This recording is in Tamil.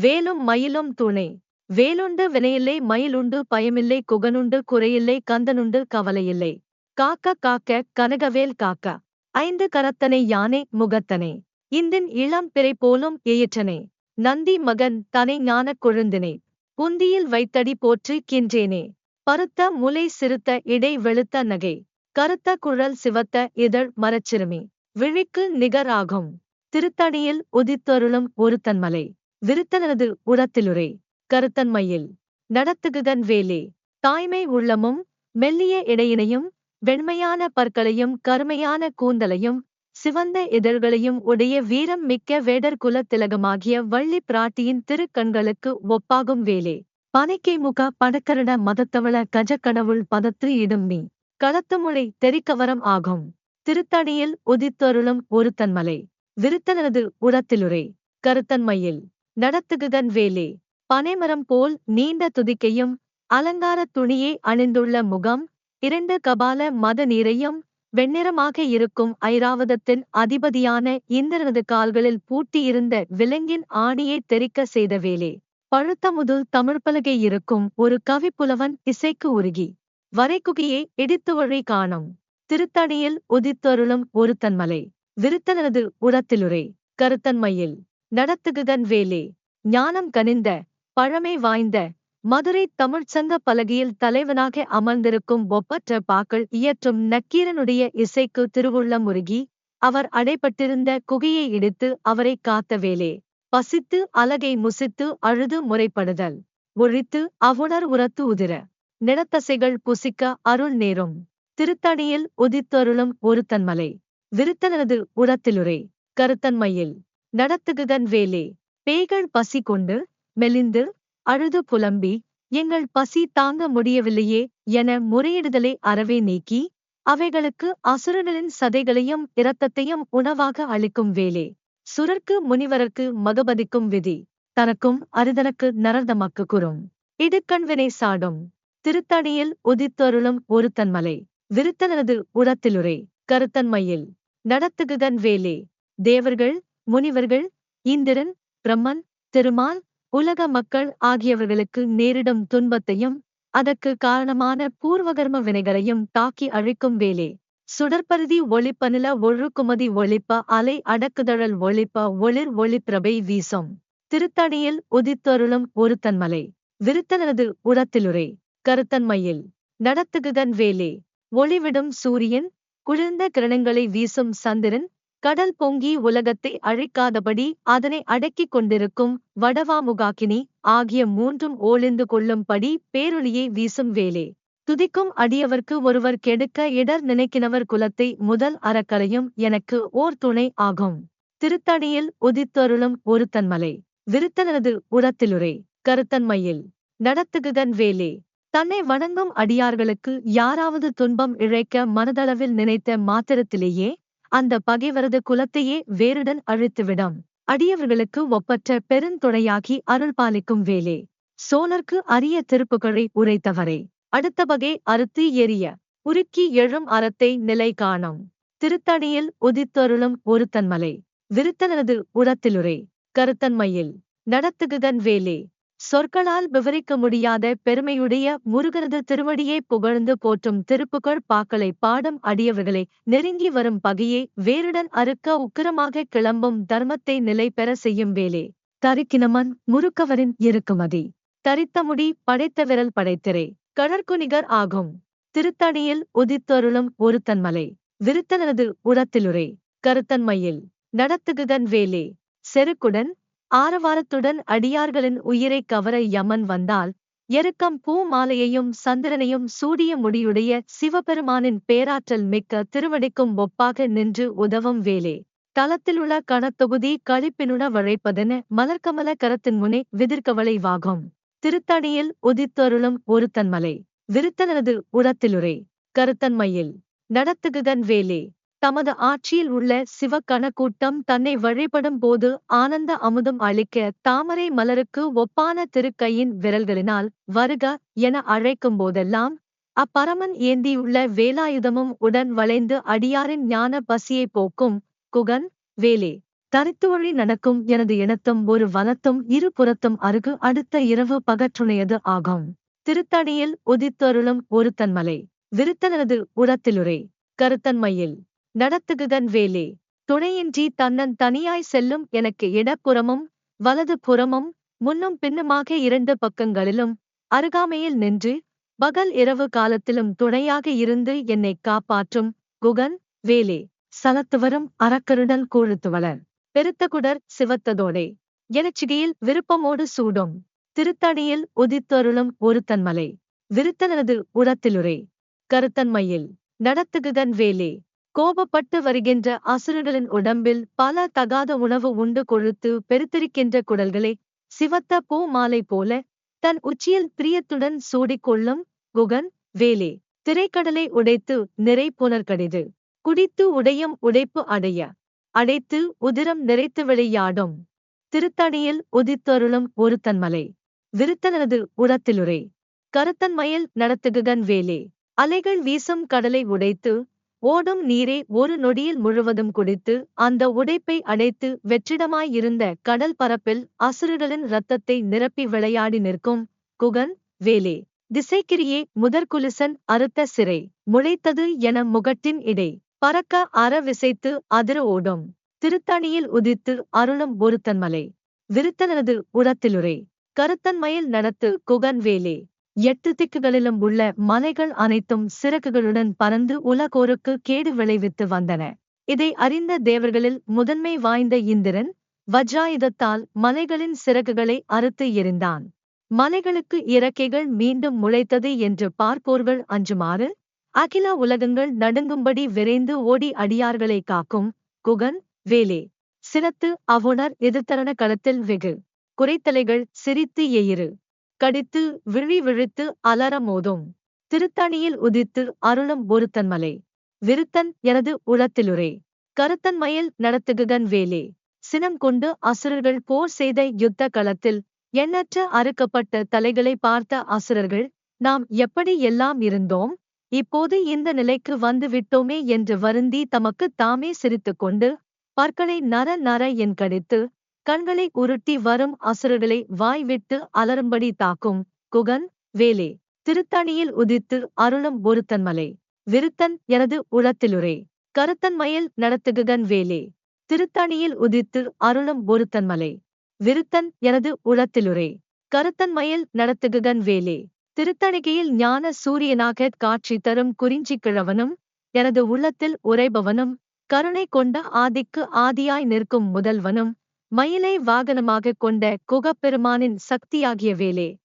வேலும் மயிலும் துணை. வேலுண்டு வினையில்லை மயிலுண்டு பயமில்லை குகனுண்டு குறையில்லை கந்தனுண்டு கவலையில்லை. காக்க காக்க கனகவேல் காக்க. ஐந்து கரத்தனை யானை முகத்தனை. இந்தின் இளம் பிறை போலும் ஏயற்றனே. நந்தி மகன் தனை ஞானக் கொழுந்தினை. புந்தியில் வைத்தடி போற்று கின்றேனே. பருத்த முலை சிறுத்த இடை வெளுத்த நகை. கருத்த குழல் சிவத்த இதழ் மரச்சிறுமி. விழிக்கு நிகராகும். திருத்தணியில் உதித்தருளும் ஒருத்தன்மலை. விருத்தனது உரத்திலுரை. கருத்தன்மையில். நடத்துகுதன் வேலே. தாய்மை உள்ளமும் மெல்லிய இடையினையும் வெண்மையான பற்களையும் கருமையான கூந்தலையும் சிவந்த இதழ்களையும் உடைய வீரம் மிக்க வேடர் குல திலகமாகிய வள்ளி பிராட்டியின் திருக்கண்களுக்கு ஒப்பாகும் வேலே. பனைக்கை முக படக்கரட மதத்தவள கஜக்கடவுள் பதத்து இடும் நீ களத்துமுறை தெரிக்கவரம் ஆகும். திருத்தணியில் உதித்தருளும் ஒருத்தன்மலை. விருத்தனது உரத்திலுரை. கருத்தன்மையில். நடத்துகுதன் வேலே. பனைமரம் போல் நீண்ட துதிக்கையும் அலங்காரத் துணியை அணிந்துள்ள முகம் இரண்டு கபால மத நீரையும் வெண்ணிறமாக இருக்கும் ஐராவதத்தின் அதிபதியான இந்திரனது கால்களில் பூட்டியிருந்த விலங்கின் ஆணியை தெரிக்க செய்த வேலே. பழுத்தமுதுல் தமிழ்ப்பலகை இருக்கும் ஒரு கவிப்புலவன் இசைக்கு உருகி வரைக்குகியை இடித்து வழி காணும். திருத்தணியில் உதித்தருளும் ஒருத்தன்மலை விருத்தனது உரத்திலுரை கருத்தன்மையில் நடத்துகுதன் வேலே. ஞானம் கனிந்த பழமை வாய்ந்த மதுரை தமிழ்ச்சங்க பலகையில் தலைவனாக அமர்ந்திருக்கும் ஒப்பற்ற பாக்கள் இயற்றும் நக்கீரனுடைய இசைக்கு திருவுள்ளம் உருகி அவர் அடைபட்டிருந்த குகையை இடித்து அவரை காத்த வேலே. பசித்து அலகை முசித்து அழுது முறைப்படுதல். ஒழித்து அவுணர் உரத்து உதிர. நிலத்தசைகள் புசிக்க அருள் நேரும். திருத்தணியில் உதித்தருளும் ஒருத்தன்மலை. விருத்தனது உரத்திலுரை. கருத்தன்மையில். நடத்துகுதன் வேலே. பேய்கள் பசி கொண்டு மெலிந்து அழுது புலம்பி எங்கள் பசி தாங்க முடியவில்லையே என முறையிடுதலை அறவே நீக்கி அவைகளுக்கு அசுரனின் சதைகளையும் இரத்தத்தையும் உணவாக அளிக்கும் வேலே. சுரர்க்கு முனிவரர்க்கு மகபதிக்கும் விதி தனக்கும் அரிதனுக்கு நரர்தமக்கு குறும். இடுக்கண்வினை சாடும் திருத்தணியில் உதித்தருளும் ஒருத்தன்மலை விருத்தனது உரத்திலுரை கருத்தன்மையில் நடத்துகுதன் வேலே தேவர்கள் முனிவர்கள் இந்திரன் பிரம்மன் திருமால் உலக மக்கள் ஆகியவர்களுக்கு நேரிடும் துன்பத்தையும் அதற்கு காரணமான பூர்வகர்ம வினைகளையும் தாக்கி அழிக்கும் வேலே. சுடற்பருதி ஒளிப்பநில ஒழுக்குமதி ஒளிப்ப அலை அடக்குதழல் ஒளிப்ப ஒளிர் ஒளிப்பிரபை வீசும். திருத்தணியில் உதித்தருளும் ஒருத்தன்மலை. விருத்தனது உரத்திலுரை. கருத்தன்மையில். நடத்துகுதன் வேலே. ஒளிவிடும் சூரியன் குளிர்ந்த கிரணங்களை வீசும் சந்திரன் கடல் பொங்கி உலகத்தை அழிக்காதபடி அதனை அடக்கிக் கொண்டிருக்கும் வடவாமுகாக்கினி ஆகிய மூன்றும் ஓளிந்து கொள்ளும்படி பேரொளியை வீசும் வேலே. துதிக்கும் அடியவர்க்கு ஒருவர் கெடுக்க இடர் நினைக்கினவர் குலத்தை முதல் அறக்கலையும் எனக்கு ஓர் துணை ஆகும். திருத்தணியில் உதித்தருளும் ஒருத்தன்மலை. விருத்தனது உரத்திலுரை கருத்தன்மையில். நடத்துகுதன் வேலே. தன்னை வணங்கும் அடியார்களுக்கு யாராவது துன்பம் இழைக்க மனதளவில் நினைத்த மாத்திரத்திலேயே அந்த பகைவரது குலத்தையே வேருடன் அழித்துவிடும். அடியவர்களுக்கு ஒப்பற்ற பெருந்துணையாகி அருள் பாலிக்கும் வேலே. சோழர்க்கு அரிய திருப்புகழை உரைத்தவரே. அடுத்த பகை அறுத்து எரிய உருக்கி எழும் அறத்தை நிலை காணும். திருத்தணியில் உதித்தருளும் ஒருத்தன்மலை. விருத்தனது உரத்திலுரை. கருத்தன்மையில். நடத்துகுதன் வேலே. சொற்களால் விவரிக்க முடியாத பெருமையுடைய முருகனது திருவடியை புகழ்ந்து போற்றும் திருப்புகழ் பாக்களை பாடும் அடியவர்களை நெருங்கி வரும் பகையை வேருடன் அறுக்க உக்கிரமாக கிளம்பும் தர்மத்தை நிலை பெற செய்யும் வேலே. தரிக்கினமன் முறுக்கவரின் இருக்குமதி தரித்த முடி படைத்த விரல் படைத்திரே. கடற்குனிகர் ஆகும். திருத்தணியில் உதித்தருளும் ஒருத்தன்மலை விருத்தனது உரத்திலுரை. கருத்தன்மையில் நடத்துகுதன் வேலே. செருக்குடன் ஆரவாரத்துடன் அடியார்களின் உயிரை கவர யமன் வந்தால் எருக்கம் பூ மாலையையும் சந்திரனையும் சூடிய முடியுடைய சிவபெருமானின் பேராற்றல் மிக்க திருவடிக்கும் ஒப்பாக நின்று உதவும் வேலே. தளத்திலுள்ள கணத்தொகுதி களிப்பினுட வழைப்பதென மலர்கமல கரத்தின் முனே விதிர்க்கவளைவாகும் திருத்தணியில் உதித்தருளும் ஒருத்தன்மலை விருத்தனது உரத்திலுரை கருத்தன்மையில். நடத்துகுதன் வேலே. தமது ஆட்சியில் உள்ள சிவக்கணக்கூட்டம் தன்னை வழிபடும் போது ஆனந்த அமுதம் அளிக்க தாமரை மலருக்கு ஒப்பான திருக்கையின் விரல்களினால் வருக என அழைக்கும் போதெல்லாம் அப்பரமன் ஏந்தியுள்ள வேலாயுதமும் உடன் வளைந்து அடியாரின் ஞான பசியை போக்கும் குகன் வேலே. தரித்து வழி நடக்கும் எனது இனத்தும் ஒரு வனத்தும் இரு புறத்தும் அருகு அடுத்த இரவு பகற்றுணையது ஆகும். திருத்தணியில் உதித்தருளும் ஒருத்தன்மலை. விருத்தனது உரத்திலுரை. கருத்தன்மையில். நடத்துகுகன் வேலே. துணையின்றி தன்னன் தனியாய் செல்லும் எனக்கு இடப்புறமும் வலது புறமும் முன்னும் பின்னுமாக இரண்டு பக்கங்களிலும் அருகாமையில் நின்று பகல் இரவு காலத்திலும் துணையாக இருந்து என்னை காப்பாற்றும் குகன் வேலே. சலத்துவரும் அறக்கருடல் கூழுத்துவளர் பெருத்தகுடர் சிவத்ததோடே. எனச்சிகையில் விருப்பமோடு சூடும். திருத்தணியில் உதித்தருளும் ஒருத்தன்மலை. விருத்தனது உரத்திலுரை. கருத்தன்மையில் நடத்துகுதன் வேலே. கோபப்பட்டு வருகின்ற அசுரர்களின் உடம்பில் பல தகாத உணவு உண்டு கொழுத்து பெருத்திருக்கின்ற குடல்களை சிவத்த பூ மாலை போல தன் உச்சியில் பிரியத்துடன் சூடிக்கொள்ளும் குகன் வேலே. திரைக்கடலை உடைத்து நிறை புனர்கடிது குடித்து உடையும் உடைப்பு அடைய. அடைத்து உதிரம் நிறைத்து விளையாடும். திருத்தணியில் உதித்தருளும் ஒரு தன்மலை விருத்தனது உரத்திலுரை. கருத்தன்மையில் நடத்துகுகன் வேலே. அலைகள் வீசும் கடலை உடைத்து ஓடும் நீரை ஒரு நொடியில் முழுவதும் குடித்து அந்த உடைப்பை அடைத்து வெற்றிடமாயிருந்த கடல் பரப்பில் அசுரர்களின் இரத்தத்தை நிரப்பி விளையாடி நிற்கும் குகன் வேலே. திசைக்கிரியே முதற்குலிசன் அறுத்த சிறை முளைத்தது என முகட்டின் இடை. பறக்க அற விசைத்து அதிர ஓடும். திருத்தணியில் உதித்து அருளும் ஒருத்தன்மலை விருத்தனது உரத்திலுரை. கருத்தன்மையில் நடத்து குகன் வேலே. எட்டு திக்குகளிலும் உள்ள மலைகள் அனைத்தும் சிறகுகளுடன் பறந்து உலகோருக்கு கேடு விளைவித்து வந்தன. இதை அறிந்த தேவர்களில் முதன்மை வாய்ந்த இந்திரன் வஜ்ராயுதத்தால் மலைகளின் சிறகுகளை அறுத்து எறிந்தான். மலைகளுக்கு இறக்கைகள் மீண்டும் முளைத்தது என்று பார்ப்போர்கள் அஞ்சுமாறு அகில உலகங்கள் நடுங்கும்படி விரைந்து ஓடி அடியார்களை காக்கும் குகன் வேலே. சிரத்து அவுணர் எதிர்த்தரண களத்தில் வெகு. குறைத்தலைகள் சிரித்து எயிறு. கடித்து விழி விழித்து அலற மோதும். திருத்தணியில் உதித்து அருளும் ஒருத்தன்மலை. விருத்தன் எனது உளத்திலுரை. கருத்தன்மையில் நடத்துகுகன் வேலே. சினம் கொண்டு அசுரர்கள் போர் செய்த யுத்த களத்தில் எண்ணற்ற அறுக்கப்பட்ட தலைகளை பார்த்த அசுரர்கள் நாம் எப்படி எல்லாம் இருந்தோம்? இப்போது இந்த நிலைக்கு வந்து விட்டோமே என்று வருந்தி தமக்கு தாமே சிரித்துக்கொண்டு பற்களை நர நர என் கடித்து கண்களை உருட்டி வரும் அசுரர்களை வாய் விட்டு அலறும்படி தாக்கும் குகன் வேலே. திருத்தணியில் உதித்து அருளும் ஒருத்தன்மலை. விருத்தன் எனது உளத்திலுரை கருத்தன்மையில் நடத்துகுகன் வேலே. திருத்தணியில் உதித்து அருளும் பொருத்தன்மலை விருத்தன் எனது உளத்திலுரை கருத்தன்மயில் நடத்துகுகன் வேலே. திருத்தணிகையில் ஞான சூரியனாக காட்சி தரும் குறிஞ்சி கிழவனும் எனது உள்ளத்தில் உரைபவனும் கருணை கொண்ட ஆதிக்கு ஆதியாய் நிற்கும் முதல்வனும் மயிலை வாகனமாகக் கொண்ட குகப்பெருமானின் சக்தியாகிய வேலே.